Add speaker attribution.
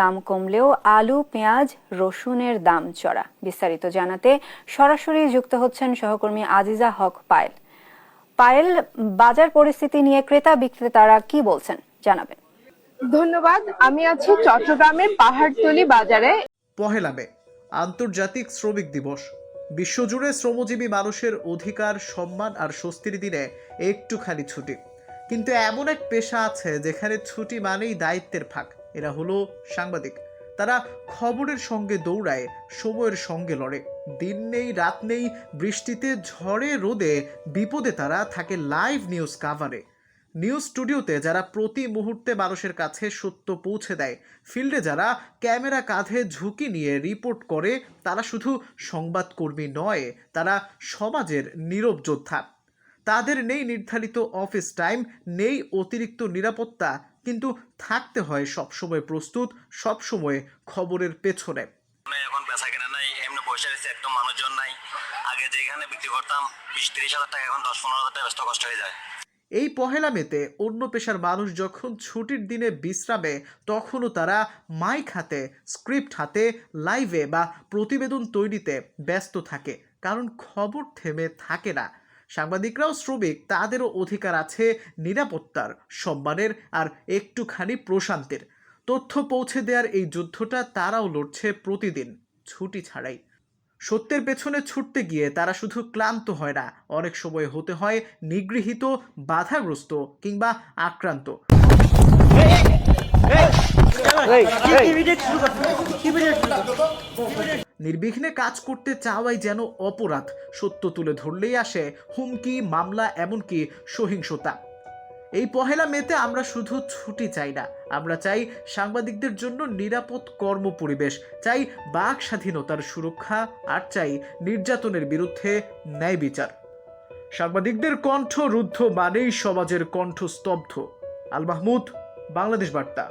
Speaker 1: দাম কমলেও আলু পেঁয়াজ রসুনের দাম চড়া। বিস্তারিত জানাতে সরাসরি যুক্ত হচ্ছেন সহকর্মী আজিজা হক পায়েল। পায়েল বাজার পরিস্থিতি নিয়ে ক্রেতা বিক্রেতারা কি বলছেন? জানাবেন।
Speaker 2: ধন্যবাদ আমি আছি চট্টগ্রামের পাহাড়তলি বাজারে।
Speaker 3: পহেলা মে আন্তর্জাতিক শ্রমিক দিবস। বিশ্বজুড়ে শ্রমজীবী মানুষের অধিকার সম্মান আর স্বস্তির দিনে একটুখানি ছুটি। কিন্তু এমন এক পেশা আছে যেখানে ছুটি মানেই দায়িত্বের ফাঁক। এরা হলো সাংবাদিক। তারা খবরের সঙ্গে দৌড়ায়, সময়ের সঙ্গে লড়ে। দিন নেই, রাত নেই, বৃষ্টিতে, ঝড়ে, রোদে, বিপদে তারা থাকে লাইভ নিউজ কাভারে। নিউজ স্টুডিওতে যারা প্রতি মুহূর্তে মানুষের কাছে সত্য পৌঁছে দেয়, ফিল্ডে যারা ক্যামেরা কাঁধে ঝুঁকি নিয়ে রিপোর্ট করে, তারা শুধু সংবাদকর্মী নয়, তারা সমাজের নীরব যোদ্ধা। তাদের নেই নির্ধারিত অফিস টাইম নেই অতিরিক্ত নিরাপত্তা কিন্তু থাকতে হয় সবসময় প্রস্তুত সবসময় খবরের পেছনে।
Speaker 4: মানে এখন বেচা কেনা নাই এমনি বসে রয়েছে একদম মানুষজন নাই। আগে যেখানে বিক্রি করতাম বিশ তিরিশ হাজার টাকা এখন দশ পনেরো হাজার টাকা ব্যস্ত কষ্ট হয়ে যায়।
Speaker 3: এই পহেলা মেতে অন্য পেশার মানুষ যখন ছুটির দিনে বিশ্রামে তখনও তারা মাইক হাতে স্ক্রিপ্ট হাতে লাইভে বা প্রতিবেদন তৈরিতে ব্যস্ত থাকে। কারণ খবর থেমে থাকে না। সাংবাদিকরাও শ্রমিক তাদেরও অধিকার আছে নিরাপত্তার সম্মানের আর একটুখানি প্রশান্তির তথ্য পৌঁছে দেওয়ার এই যুদ্ধটা তারাও লড়ছে প্রতিদিন ছুটি ছাড়াই সত্যের পেছনে ছুটতে গিয়ে তারা শুধু ক্লান্ত হয় না অনেক সময় হতে হয় নিগৃহীত বাধাগ্রস্ত কিংবা আক্রান্ত নির্বিঘ্নে কাজ করতে চাওয়াই যেন অপরাধ। সত্য তুলে ধরলেই আসে হুমকি, মামলা, এমনকি সহিংসতা। এই পহেলা মেতে আমরা শুধু ছুটি চাই না। আমরা চাই সাংবাদিকদের জন্য নিরাপদ কর্ম পরিবেশ চাই বাক স্বাধীনতার সুরক্ষা, আর চাই নির্যাতনের বিরুদ্ধে ন্যায় বিচার। সাংবাদিকদের কণ্ঠ রুদ্ধ মানেই সমাজের কণ্ঠ স্তব্ধ। আল মাহমুদ, বাংলাদেশ বার্তা।